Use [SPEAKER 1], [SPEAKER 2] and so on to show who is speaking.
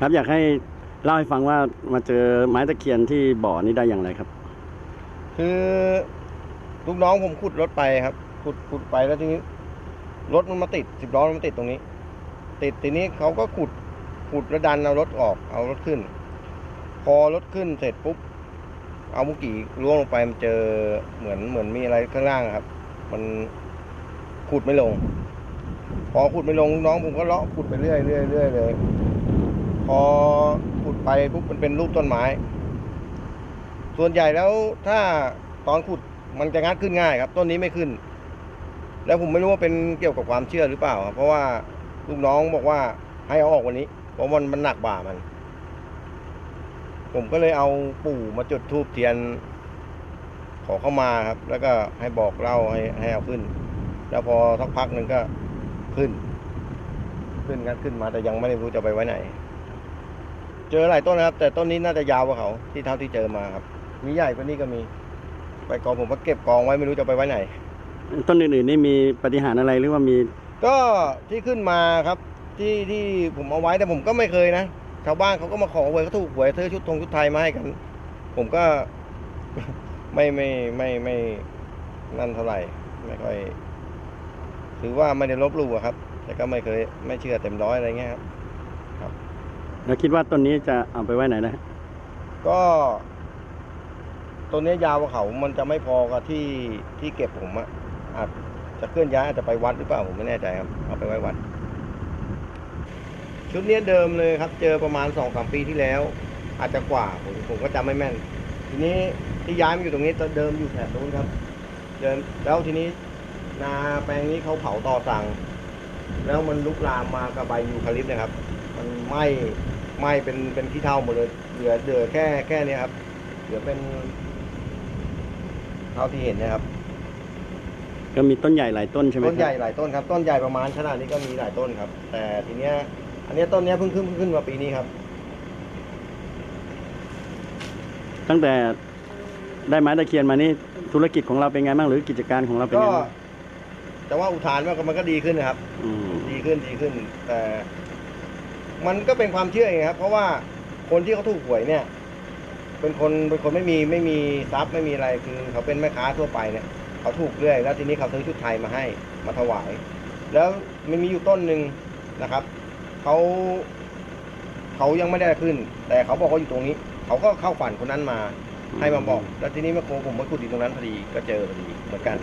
[SPEAKER 1] ครับอยากให้เล่าให้ฟังว่ามาเจอไม้ตะเคียนที่บ่อนี้ได้อย่างไรครับ
[SPEAKER 2] คือลูกน้องผมขุดรถไปครับขุดขุดไปแล้วทีนี้รถมันมาติดสิบล้อมันมาติดตรงนี้ ติดทีนี้เขาก็ขุดขุดแล้วดันเอารถออกเอารถขึ้น พอรถขึ้นเสร็จปุ๊บเอามุกี้ล่วงลงไปมันเจอเหมือนเหมือนมีอะไรข้างล่างครับ มันขุดไม่ลง พอขุดไม่ลงลูกน้องผมก็เลาะขุดไปเรื่อยเรื่อยเรื่อยเลย พอขุดไปปุ๊บมันเป็นรูปต้นไม้ ส่วนใหญ่แล้วถ้าตอนขุดมันจะงัดขึ้นง่ายครับ ต้นนี้ไม่ขึ้น แล้วผมไม่รู้ว่าเป็นเกี่ยวกับความเชื่อหรือเปล่าครับเพราะว่าลูกน้องบอกว่าให้เอาออกวันนี้ เพราะมันมันหนักบ่ามัน ผมก็เลยเอาปู่มาจุดธูปเทียน ขอเข้ามาครับ แล้วก็ให้บอกเล่าให้ให้เอาขึ้น แล้วพอสักพักหนึ่งก็ขึ้น ขึ้นงัดขึ้นมาแต่ยังไม่ได้รู้จะไปไว้ไหน เจอหลายต้นนะครับ แต่ต้นนี้น่าจะยาวกว่าเขาที่เท่าที่เจอมาครับ มีใหญ่กว่านี้ก็มี ไปกองผมก็เก็บกองไว้ไม่รู้จะไปไว้ไหน
[SPEAKER 1] ต้นอื่นๆนี่มีปฏิหารย์อะไรหรือว่ามี
[SPEAKER 2] ก็ที่ขึ้นมาครับ ที่ที่ผมเอาไว้แต่ผมก็ไม่เคยนะชาวบ้านเขาก็มาขอหวยเขาถูกหวยซื้อชุดธงชุดไทยมาให้กัน ผมก็ ไม่ไม่ไม่ไม่นั่นเท่าไหร่ ไม่ค่อยถือว่าไม่ได้ลบหลู่อะครับ แต่ก็ไม่เคยไม่เชื่อเต็มร้อยอะไรเงี้ยครับ
[SPEAKER 1] แล้วคิดว่าต้นนี้จะเอาไปไว้ไหนนะ
[SPEAKER 2] ก็ตัวเนี้ยยาวกว่าเขามันจะไม่พอกับที่ที่เก็บผมอะอาจจะเคลื่อนย้ายอาจจะไปวัดหรือเปล่าผมไม่แน่ใจครับ เอาไปไว้วัด ชุดเนี้ยเดิมเลยครับ เจอประมาณสองสามปีที่แล้ว อาจจะกว่าผมผมก็จำไม่แม่น ทีนี้ที่ย้ายมาอยู่ตรงนี้เดิมอยู่แถบนู้นครับ เดิมแล้วทีนี้นาแปลงนี้เขาเผาต่อสั่ง แล้วมันลุกลามมากับใบยูคาลิปนะครับ มันไหม้ ไหม้เป็นเป็นขี้เถ้าหมดเลย เหลือเหลือแค่แค่เนี้ยครับ เหลือเป็นเท่าที่เห็นนะครับ
[SPEAKER 1] ก็มีต้นใหญ่หลายต้นใช่ไหม
[SPEAKER 2] ต้นใหญ่
[SPEAKER 1] ครับ
[SPEAKER 2] หลายต้นครับ ต้นใหญ่ประมาณขนาดนี้ก็มีหลายต้นครับ แต่ทีเนี้ย อันเนี้ยต้นเนี้ยเพิ่งขึ้นเพิ่งขึ้นมาปีนี้ครับ
[SPEAKER 1] ตั้งแต่ได้ไม้ตะเคียนมานี่ธุรกิจของเราเป็นไงบ้างหรือกิจการของเราเป็น
[SPEAKER 2] ก็
[SPEAKER 1] ไงบ้าง
[SPEAKER 2] แต่ว่าอุทานว่ามันก็ดีขึ้นนะครับ
[SPEAKER 1] อืม
[SPEAKER 2] ดีขึ้นดีขึ้น แต่ มันก็เป็นความเชื่อเองครับ เพราะว่าคนที่เขาถูกหวยเนี่ย เป็นคนเป็นคนไม่มีไม่มีทรัพย์ไม่มีอะไรคือเขาเป็นแม่ค้าทั่วไปเนี่ยเขาถูกเรื่อย แล้วทีนี้เขาซื้อชุดไทยมาให้มาถวาย แล้วมันมีอยู่ต้นหนึ่งนะครับเขาเขายังไม่ได้ขึ้น แต่เขาบอกว่าอยู่ตรงนี้ เขาก็เข้าฝันคนนั้นมา ให้มาบอก แล้วทีนี้แม่โคผมมาขุดอยู่ตรงนั้นพอดีก็เจอพอดีเหมือนกัน